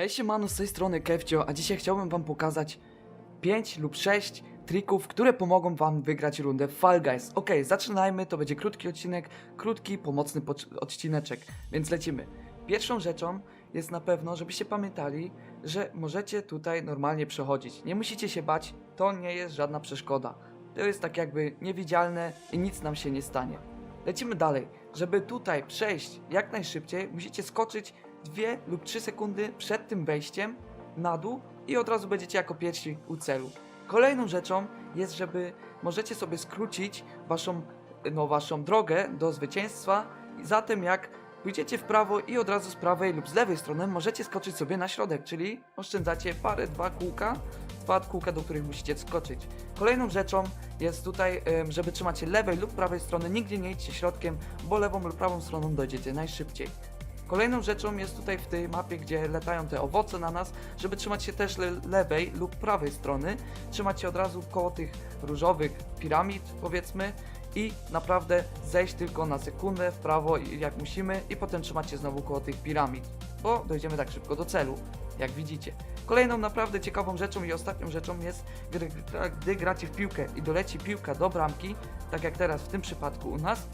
Hej siemano, z tej strony Kevcio, a dzisiaj chciałbym wam pokazać 5 lub 6 trików, które pomogą wam wygrać rundę Fall Guys. Ok, zaczynajmy, to będzie krótki odcinek, krótki, pomocny odcineczek, więc lecimy. Pierwszą rzeczą jest na pewno, żebyście pamiętali, że możecie tutaj normalnie przechodzić. Nie musicie się bać, to nie jest żadna przeszkoda. To jest tak jakby niewidzialne i nic nam się nie stanie. Lecimy dalej. Żeby tutaj przejść jak najszybciej, musicie skoczyć 2 lub 3 sekundy przed tym wejściem na dół i od razu będziecie jako pierwsi u celu. Kolejną rzeczą jest, żeby możecie sobie skrócić waszą, no, waszą drogę do zwycięstwa zatem jak pójdziecie w prawo i od razu z prawej lub z lewej strony możecie skoczyć sobie na środek, czyli oszczędzacie parę, dwa kółka, dwa kółka, do których musicie skoczyć. Kolejną rzeczą jest tutaj, żeby trzymać się lewej lub prawej strony, nigdzie nie idźcie środkiem, bo lewą lub prawą stroną dojdziecie najszybciej. Kolejną rzeczą jest tutaj w tej mapie, gdzie latają te owoce na nas, żeby trzymać się też le lewej lub prawej strony, trzymać się od razu koło tych różowych piramid, powiedzmy, i naprawdę zejść tylko na sekundę w prawo, jak musimy, i potem trzymać się znowu koło tych piramid, bo dojdziemy tak szybko do celu, jak widzicie. Kolejną naprawdę ciekawą rzeczą i ostatnią rzeczą jest, gdy, gdy gracie w piłkę i doleci piłka do bramki, tak jak teraz w tym przypadku u nas,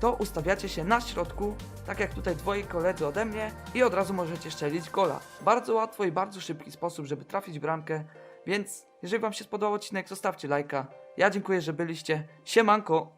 to ustawiacie się na środku, tak jak tutaj twoi koledzy ode mnie i od razu możecie strzelić gola. Bardzo łatwo i bardzo szybki sposób, żeby trafić bramkę, więc jeżeli wam się spodobał odcinek, zostawcie lajka. Ja dziękuję, że byliście. Siemanko!